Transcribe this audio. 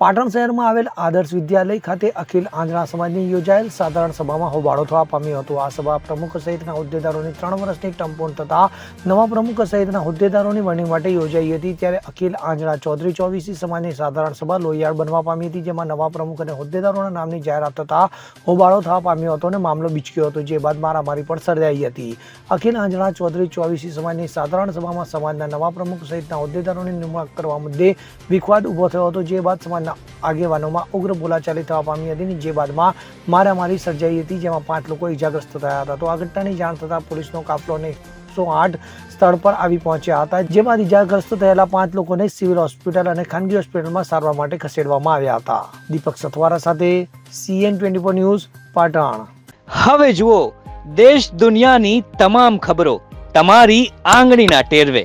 પાટણ શહેરમાં આવેલ આદર્શ વિદ્યાલય ખાતે અખિલ આંધળા સમાજની યોજાયેલ સાધારણ સભામાં હોબાળો થવા પામ્યો હતો. આ સભા પ્રમુખ સહિતના હોદ્દેદારોની ત્રણ વર્ષની ટર્મ થતા નવા પ્રમુખ સહિતના હોદ્દેદારોની વરણી માટે યોજાઈ હતી ત્યારે અખિલ આંધળા ચૌધરી ચોવીસી સમાજની સાધારણ સભા લોહિયાળ બનવા પામી હતી, જેમાં નવા પ્રમુખ અને હોદ્દેદારોના નામની જાહેરાત થતા હોબાળો થવા પામ્યો હતો અને મામલો બીચક્યો હતો, જે બાદ મારામારી પણ સર્જાઈ હતી. અખિલ આંજણા ચૌધરી ચોવીસી સમાજની સાધારણ સભામાં સમાજના નવા પ્રમુખ સહિતના હોદ્દેદારોની નિમણૂક કરવા મુદ્દે વિખવાદ ઊભો થયો હતો, જે બાદ સમાજના આગેવાનોમાં ઉગ્ર બોલાચાલી થવા પામી હતી જે બાદમાં મારામારી સર્જાઈ હતી, જેમાં પાંચ લોકો ઇજાગ્રસ્ત થયા હતા. તો આ ઘટનાની જાણ થતાં પોલીસનો કાફલો અને એકસો આઠ સ્થળ પર આવી પહોંચ્યા હતા, જેમાં ઇજાગ્રસ્ત થયેલા પાંચ લોકોને સિવિલ હોસ્પિટલ અને ખાનગી હોસ્પિટલમાં સારવાર માટે ખસેડવામાં આવ્યા હતા. દીપક સથવારા સાથે CN twenty four news, Patan. હવે જુઓ, દેશ દુનિયાની તમામ ખબરો, તમારી આંગળીના ટેરવે.